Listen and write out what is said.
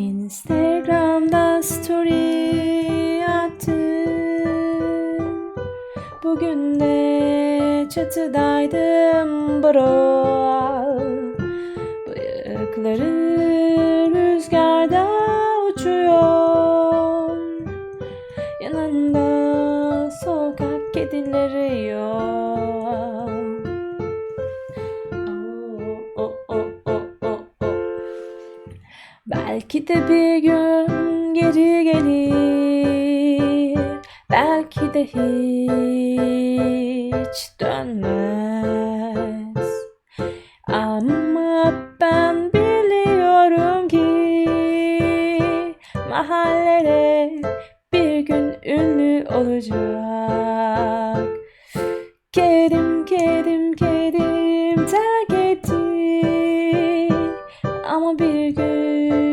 Instagram'da story attım Bugün de çatıdaydım bro. Bıyıkları rüzgarda uçuyor. Yanında sokak kedileri yok Belki de bir gün geri gelir. Belki de hiç dönmez. Ama ben biliyorum ki Mahallede bir gün ünlü olacak. Kedim kedim kedim terk bir gün.